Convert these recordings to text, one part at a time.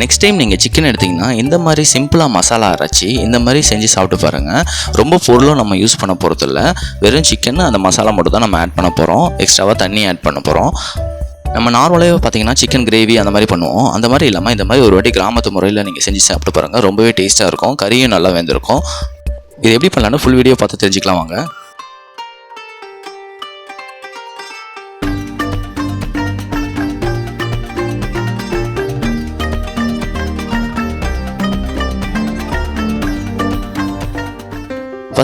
Next time நீங்கள் chicken எடுத்திங்கன்னா இந்த மாதிரி சிம்பிளாக மசாலா அரைச்சி இந்த மாதிரி செஞ்சு சாப்பிட்டு பாருங்கள் ரொம்ப பொருளும் நம்ம யூஸ் பண்ண போகிறதில்ல வெறும் சிக்கன் அந்த மசாலா மட்டும் தான் நம்ம ஆட் பண்ண போகிறோம் எக்ஸ்ட்ராவாக தண்ணி ஆட் பண்ண போகிறோம் நம்ம நார்மலாகவே பார்த்தீங்கன்னா சிக்கன் கிரேவி அந்த மாதிரி பண்ணுவோம். அந்த மாதிரி இல்லாமல் இந்த மாதிரி ஒரு வாட்டி கிராமத்து முறையில் நீங்கள் செஞ்சு சாப்பிட்டு பாருங்கள் ரொம்பவே டேஸ்ட்டாக இருக்கும். கறியும் நல்லா வெந்திருக்கும். இது எப்படி பண்ணலான்னு ஃபுல் வீடியோ பார்த்து தெரிஞ்சுக்கலாம் வாங்க.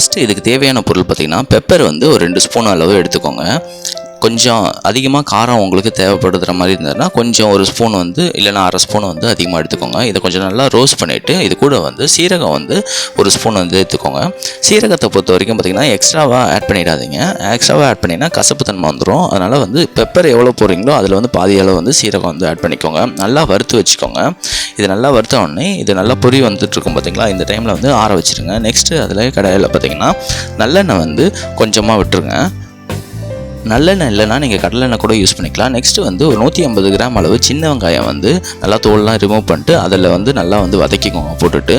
ஃபஸ்ட்டு இதுக்கு தேவையான பொருள் பார்த்திங்கன்னா பெப்பர் வந்து ஒரு ரெண்டு ஸ்பூன் அளவு எடுத்துக்கோங்க. கொஞ்சம் அதிகமாக காரம் உங்களுக்கு தேவைப்படுற மாதிரி இருந்ததுன்னா கொஞ்சம் ஒரு ஸ்பூன் வந்து இல்லைனா அரை ஸ்பூன் வந்து அதிகமாக எடுத்துக்கோங்க. இதை கொஞ்சம் நல்லா ரோஸ்ட் பண்ணிவிட்டு இது கூட வந்து சீரகம் வந்து ஒரு ஸ்பூன் வந்து எடுத்துக்கோங்க. சீரகத்தை பொறுத்த வரைக்கும் பார்த்திங்கன்னா எக்ஸ்ட்ராவாக ஆட் பண்ணிடாதீங்க. எக்ஸ்ட்ராவாக ஆட் பண்ணிங்கன்னா கசப்பு தன்மை வந்துடும் அதனால் வந்து பெப்பர் எவ்வளோ போடுறீங்களோ அதில் வந்து பாதி அளவு வந்து சீரகம் வந்து ஆட் பண்ணிக்கோங்க. நல்லா வறுத்து வச்சுக்கோங்க. இது நல்லா வறுத்த உடனே இது நல்லா பொரி வந்துட்டு இருக்கும் பார்த்தீங்களா இந்த டைமில் வந்து ஆற வச்சுருங்க. நெக்ஸ்ட்டு அதில் கடையில் பார்த்திங்கன்னா நல்லெண்ணெய் வந்து கொஞ்சமாக விட்டுருங்க. நல்லெண்ணெய் இல்லைன்னா நீங்கள் கடலெண்ணெய் கூட யூஸ் பண்ணிக்கலாம். நெக்ஸ்ட்டு வந்து ஒரு நூற்றி ஐம்பது கிராம் அளவு சின்ன வெங்காயம் வந்து நல்லா தோல்லாம் ரிமூவ் பண்ணிட்டு அதில் வந்து நல்லா வந்து வதக்கிக்கோங்க போட்டுட்டு.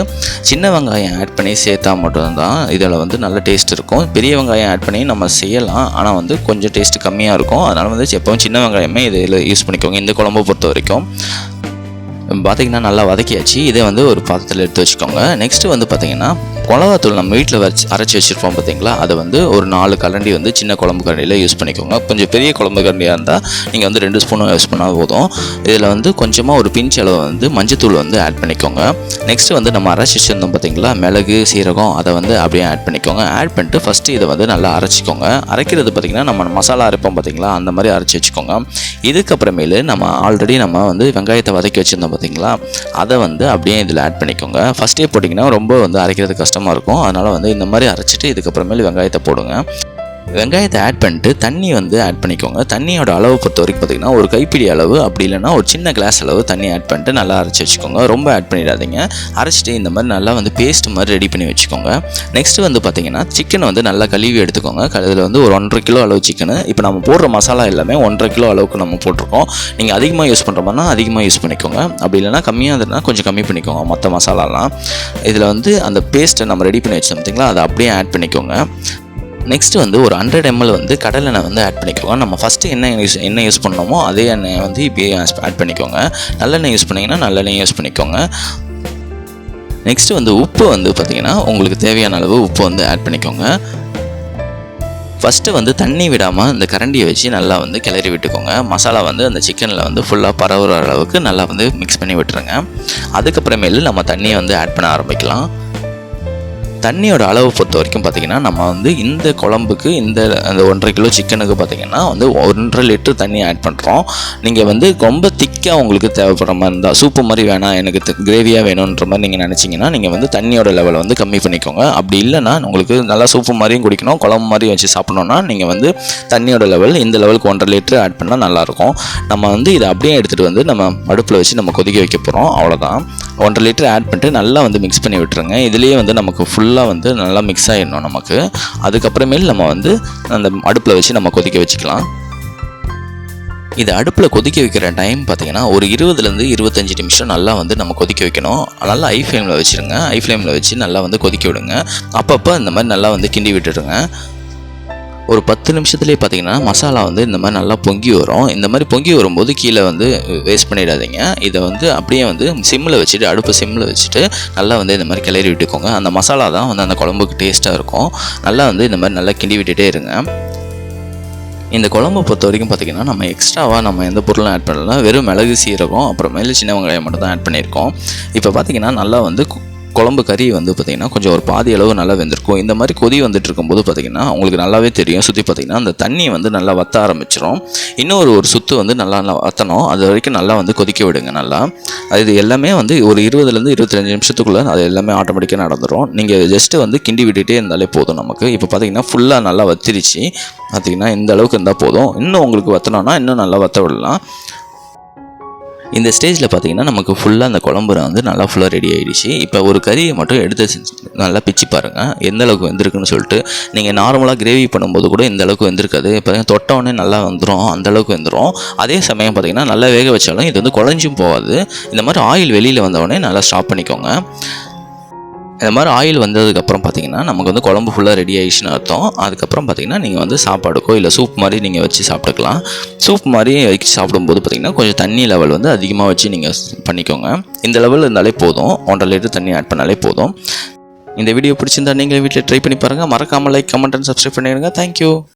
சின்ன வெங்காயம் ஆட் பண்ணி சேர்த்தா மட்டும்தான் இதில் வந்து நல்ல டேஸ்ட் இருக்கும். பெரிய வெங்காயம் ஆட் பண்ணி நம்ம செய்யலாம். ஆனால் வந்து கொஞ்சம் டேஸ்ட் கம்மியாக இருக்கும். அதனால் வந்து எப்பவும் சின்ன வெங்காயமே இதில் யூஸ் பண்ணிக்கோங்க இந்த குழம்பு பொறுத்த வரைக்கும். பார்த்தீங்கன்னா நல்லா வதக்கியாச்சு. இதை வந்து ஒரு பாத்திரத்தில் எடுத்து வச்சுக்கோங்க. நெக்ஸ்ட்டு வந்து பார்த்திங்கன்னா மிளகாத்தூள் நம்ம வீட்டில் வச்சு அரைச்சி வச்சுருப்போம் பார்த்தீங்களா அதை வந்து ஒரு நாலு கரண்டி வந்து சின்ன குழம்பு கரண்டியில் யூஸ் பண்ணிக்கோங்க. கொஞ்சம் பெரிய குழம்பு கரண்டியாக இருந்தால் நீங்கள் வந்து ரெண்டு ஸ்பூனும் யூஸ் பண்ணால் போதும். இதில் வந்து கொஞ்சமாக ஒரு பிஞ்ச் அளவு வந்து மஞ்சத்தூள் வந்து ஆட் பண்ணிக்கோங்க. நெக்ஸ்ட்டு வந்து நம்ம அரைச்சி வச்சுருந்தோம் பார்த்தீங்களா மிளகு சீரகம் அதை வந்து அப்படியே ஆட் பண்ணிக்கோங்க. ஆட் பண்ணிட்டு ஃபஸ்ட்டு இதை வந்து நல்லா அரைச்சிக்கோங்க. அரைக்கிறது பார்த்திங்கன்னா நம்ம மசாலா அரைப்போம் பார்த்தீங்களா அந்த மாதிரி அரைச்சி வச்சுக்கோங்க. இதுக்கப்புறமேலு நம்ம ஆல்ரெடி நம்ம வந்து வெங்காயத்தை வதக்கி வச்சுருந்தோம் பார்த்தீங்களா அதை வந்து அப்படியே இதில் ஆட் பண்ணிக்கோங்க. ஃபஸ்ட்டே போட்டிங்கன்னா ரொம்ப வந்து அரைக்கிறது கஷ்டம் கஷ்டமாக இருக்கும். அதனால் வந்து இந்த மாதிரி அரைச்சிட்டு இதுக்கப்புறமேலு வெங்காயத்தை போடுங்க. வெங்காயத்தை ஆட் பண்ணிட்டு தண்ணி வந்து ஆட் பண்ணிக்கோங்க. தண்ணியோட அளவு பொறுத்த வரைக்கும் பார்த்திங்கன்னா ஒரு கைப்பிடி அளவு அப்படி இல்லைன்னா ஒரு சின்ன கிளாஸ் அளவு தண்ணி ஆட் பண்ணிட்டு நல்லா அரைச்சி வச்சுக்கோங்க. ரொம்ப ஆட் பண்ணிடாதீங்க. அரைச்சிட்டு இந்த மாதிரி நல்லா வந்து பேஸ்ட் மாதிரி ரெடி பண்ணி வச்சுக்கோங்க. நெக்ஸ்ட்டு வந்து பார்த்திங்கன்னா சிக்கன் வந்து நல்லா கழுவி எடுத்துக்கோங்க. கழுதில் வந்து ஒரு ஒன்றரை கிலோ அளவு சிக்கனு இப்போ நம்ம போடுற மசாலா எல்லாமே ஒன்றரை கிலோ அளவுக்கு நம்ம போட்டிருக்கோம். நீங்கள் அதிகமாக யூஸ் பண்ணுற மாதிரினா அதிகமாக யூஸ் பண்ணிக்கோங்க. அப்படி இல்லைனா கம்மியாக இருந்ததுன்னா கொஞ்சம் கம்மி பண்ணிக்கோங்க மற்ற மசாலாலாம் இதில் வந்து அந்த பேஸ்ட்டை நம்ம ரெடி பண்ணி வச்சோம் பார்த்தீங்களா? அதை அப்படியே ஆட் பண்ணிக்கோங்க. நெக்ஸ்ட் வந்து ஒரு ஹண்ட்ரட் எம்எல் வந்து கடலெண்ணெய் வந்து ஆட் பண்ணிக்கோங்க. நம்ம ஃபஸ்ட்டு என்ன யூஸ் என்ன யூஸ் பண்ணோமோ அதே எண்ணெய் வந்து இப்போயே ஆட் பண்ணிக்கோங்க. நல்லெண்ணெய் யூஸ் பண்ணிங்கன்னா நல்லெண்ணெய் யூஸ் பண்ணிக்கோங்க. நெக்ஸ்ட்டு வந்து உப்பு வந்து பார்த்திங்கன்னா உங்களுக்கு தேவையான அளவு உப்பு வந்து ஆட் பண்ணிக்கோங்க. ஃபஸ்ட்டு வந்து தண்ணி விடாமல் இந்த கரண்டியை வச்சு நல்லா வந்து கிளறி விட்டுக்கோங்க. மசாலா வந்து அந்த சிக்கனில் வந்து ஃபுல்லாக பரவுற அளவுக்கு நல்லா வந்து மிக்ஸ் பண்ணி விட்டுருங்க. அதுக்கப்புறமேலு நம்ம தண்ணியை வந்து ஆட் பண்ண ஆரம்பிக்கலாம். தண்ணியோட அளவு பொறுத்த வரைக்கும் பார்த்திங்கன்னா நம்ம வந்து இந்த குழம்புக்கு இந்த அந்த ஒன்றரை கிலோ சிக்கனுக்கு பார்த்திங்கன்னா வந்து ஒன்றரை லிட்டர் தண்ணி ஆட் பண்ணுறோம் நீங்கள் வந்து ரொம்ப திக்காக உங்களுக்கு தேவைப்படுற மாதிரி இருந்தால் சூப்பு மாதிரி வேணாம் எனக்கு கிரேவியாக வேணுன்ற மாதிரி நீங்கள் நினச்சிங்கன்னா நீங்கள் வந்து தண்ணியோட லெவலை வந்து கம்மி பண்ணிக்கோங்க. அப்படி இல்லைன்னா உங்களுக்கு நல்லா சூப்பு மாதிரியும் குடிக்கணும் குழம்பு மாதிரியும் வச்சு சாப்பிடணுன்னா நீங்கள் வந்து தண்ணியோட லெவல் இந்த லெவலுக்கு ஒன்றரை லிட்டர் ஆட் பண்ணால் நல்லாயிருக்கும். நம்ம வந்து இதை அப்படியே எடுத்துகிட்டு வந்து நம்ம அடுப்பில் வச்சு நம்ம கொதிக்க வைக்க போகிறோம் அவ்வளோதான் ஒன்றரை லிட்டர் ஆட் பண்ணிட்டு நல்லா வந்து மிக்ஸ் பண்ணி விட்டுருங்க. இதுலேயே வந்து நமக்கு ஃபுல் ஃபுல்லாக வந்து நல்லா மிக்ஸ் ஆகிடணும் நமக்கு. அதுக்கப்புறமேல் நம்ம வந்து அந்த அடுப்பில் வச்சு நம்ம கொதிக்க வச்சுக்கலாம். இது அடுப்பில் கொதிக்க வைக்கிற டைம் பார்த்தீங்கன்னா ஒரு இருபதுலேருந்து இருபத்தஞ்சி நிமிஷம் நல்லா வந்து நம்ம கொதிக்க வைக்கணும். நல்லா ஐ ஃப்ளேமில் வச்சுருங்க. ஐ ஃப்ளேமில் வச்சு நல்லா வந்து கொதிக்க விடுங்க. அப்பப்போ இந்த மாதிரி நல்லா வந்து கிண்டி விட்டுடுங்க. ஒரு பத்து நிமிஷத்துலேயே பார்த்தீங்கன்னா மசாலா வந்து இந்த மாதிரி நல்லா பொங்கி வரும். இந்த மாதிரி பொங்கி வரும்போது கீழே வந்து வேஸ்ட் பண்ணிடாதீங்க. இதை வந்து அப்படியே வந்து சிம்மில் வச்சுட்டு அடுப்பு சிம்மில் வச்சுட்டு நல்லா வந்து இந்த மாதிரி கிளறி விட்டுக்கோங்க. அந்த மசாலா தான் வந்து அந்த குழம்புக்கு டேஸ்ட்டாக இருக்கும். நல்லா வந்து இந்த மாதிரி நல்லா கிண்டி விட்டுட்டே இருங்க. இந்த குழம்பை பொறுத்த வரைக்கும் பார்த்திங்கன்னா நம்ம எக்ஸ்ட்ராவாக நம்ம எந்த பொருளும் ஆட் பண்ணலாம் வெறும் மிளகு சீரகம் அப்புறமேலு சின்ன வெங்காயம் மட்டும் தான் ஆட் பண்ணியிருக்கோம். இப்போ பார்த்திங்கன்னா நல்லா வந்து குழம்பு கறி வந்து பார்த்திங்கன்னா கொஞ்சம் ஒரு பாதி அளவு நல்லா வெந்திருக்கும். இந்த மாதிரி கொதி வந்துட்டு இருக்கும்போது பார்த்திங்கன்னா உங்களுக்கு நல்லாவே தெரியும். சுற்றி பார்த்திங்கன்னா அந்த தண்ணி வந்து நல்லா வத்த ஆரம்பிச்சிடும் இன்னொரு ஒரு சுத்து வந்து நல்லா நல்லா வற்றணும் அது வரைக்கும் நல்லா வந்து கொதிக்க விடுங்க நல்லா. அது எல்லாமே வந்து ஒரு இருபதுலேருந்து இருபத்தஞ்சு நிமிஷத்துக்குள்ளே அது எல்லாமே ஆட்டோமேட்டிக்காக நடந்துடும் நீங்கள் ஜஸ்ட்டு வந்து கிண்டி விட்டுகிட்டே இருந்தாலே போதும் நமக்கு. இப்போ பார்த்திங்கன்னா ஃபுல்லாக நல்லா வத்திருச்சு. பார்த்திங்கன்னா இந்த அளவுக்கு இருந்தால் போதும். இன்னும் உங்களுக்கு வத்தணும்னா இன்னும் நல்லா வற்ற விடலாம். இந்த ஸ்டேஜில் பார்த்தீங்கன்னா நமக்கு ஃபுல்லாக அந்த குழம்புற வந்து நல்லா ஃபுல்லாக ரெடி ஆகிடுச்சு இப்போ ஒரு கறியை மட்டும் எடுத்து நல்லா பிச்சு பாருங்கள் எந்த அளவுக்கு வெந்திருக்குன்னு சொல்லிட்டு நீங்கள் நார்மலாக கிரேவி பண்ணும்போது கூட இந்த அளவுக்கு வெந்திருக்காது. இப்போ தொட்டவுடனே நல்லா வந்துடும் அந்த அளவுக்கு அதே சமயம் பார்த்தீங்கன்னா நல்லா வேக வச்சாலும் இது வந்து குழஞ்சும் போகாது. இந்த மாதிரி ஆயில் வெளியில் வந்த நல்லா ஸ்டாப் பண்ணிக்கோங்க. இந்த மாதிரி ஆயில் வந்ததுக்கப்புறம் பார்த்தீங்கன்னா நமக்கு வந்து குழம்பு ஃபுல்லாக ரெடி ஆயிடுச்சுன்னு அர்த்தம். அதுக்கப்புறம் பார்த்தீங்கன்னா நீங்கள் வந்து சாப்பாடுக்கோ இல்லை சூப் மாதிரி நீங்கள் வச்சு சாப்பிட்டுக்கலாம். சூப் மாதிரி வச்சு சாப்பிடும்போது பார்த்தீங்கன்னா கொஞ்சம் தண்ணி லெவல் வந்து அதிகமாக வச்சு நீங்கள் பண்ணிக்கோங்க. இந்த லெவல் இருந்தாலே போதும். ஒன்றரை லிட்டர் தண்ணி ஆட் பண்ணாலே போதும். இந்த வீடியோ பிடிச்சிருந்தா நீங்களே வீட்டில் ட்ரை பண்ணி பாருங்கள் மறக்காமல் லைக் கமெண்ட் அண்ட் சப்ஸ்கிரைப் பண்ணிடுங்க. Thank you